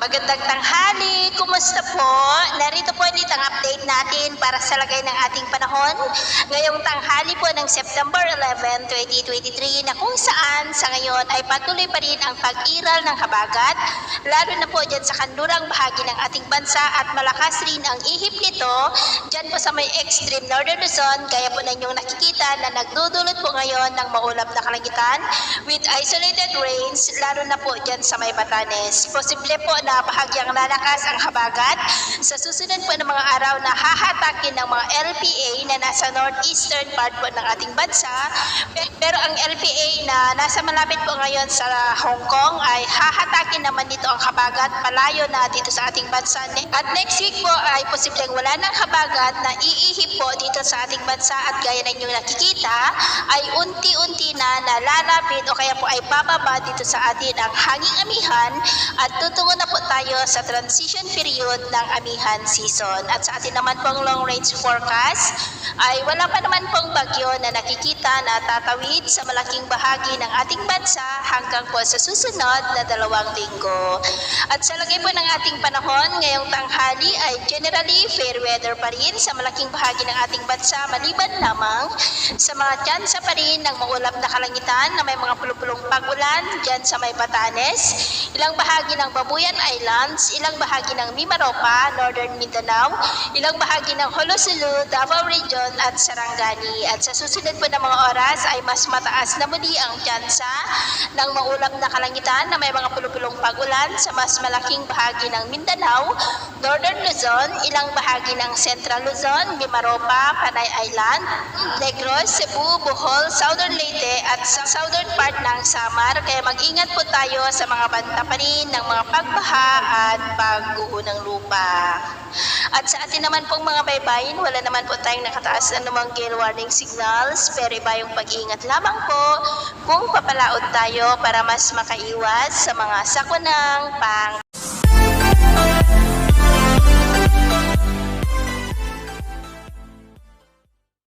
Magandang tanghali, kumusta po? Narito po ulit ang update natin para sa lagay ng ating panahon. Ngayong tanghali po ng September 11, 2023 na kung saan sa ngayon ay patuloy pa rin ang pag-iral ng habagat, lalo na po dyan sa kanlurang bahagi ng ating bansa at malakas rin ang ihip nito dyan po sa may extreme northern Luzon, kaya po na inyong nakikita na nagdudulot po ngayon ng maulap na kalangitan with isolated rains, lalo na po dyan sa may Batanes. Posible po bahagyang lalakas ang habagat sa susunod po ng mga araw na hahatakin ng mga LPA na nasa northeastern part po ng ating bansa. Pe- Pero ang LPA na nasa malapit po ngayon sa Hong Kong ay hahatakin naman dito ang habagat palayo na dito sa ating bansa. At next week po ay posibleng wala ng habagat na iihip po dito sa ating bansa at gaya na inyong nakikita ay unti-unti na nalalapit o kaya po ay bababa dito sa atin ang hanging amihan at tutungo na po tayo sa transition period ng amihan season. At sa atin naman pong long range forecast ay wala pa naman pong bagyo na nakikita na tatawid sa malaking bahagi ng ating bansa hanggang po sa susunod na dalawang linggo. At sa lagay po ng ating panahon ngayong tanghali ay generally fair weather pa rin sa malaking bahagi ng ating bansa maliban lamang sa mga tsansa pa rin ng maulap na kalangitan na may mga pulupulong pagulan dyan sa may Batanes, ilang bahagi ng Babuyan Islands, ilang bahagi ng Mimaropa, Northern Mindanao, ilang bahagi ng Holosulu, Davao Region at Sarangani. At sa susunod po ng mga oras ay mas mataas na muli ang tsansa ng maulap na kalangitan na may mga pulupulong pagulan sa mas malaking bahagi ng Mindanao, Northern Luzon, ilang bahagi ng Central Luzon, Mimaropa, Panay Island, Negros, Cebu, Bohol, Southern Leyte at sa southern part ng Samar. Kaya mag-ingat po tayo sa mga banta pa rin ng mga pagbaha at pagguho ng lupa. At sa atin naman pong mga baybayin, wala naman po tayong nakataas na namang gale warning signals, pero iba yung pag-iingat lamang po kung papalaot tayo para mas makaiwas sa mga sakunang pang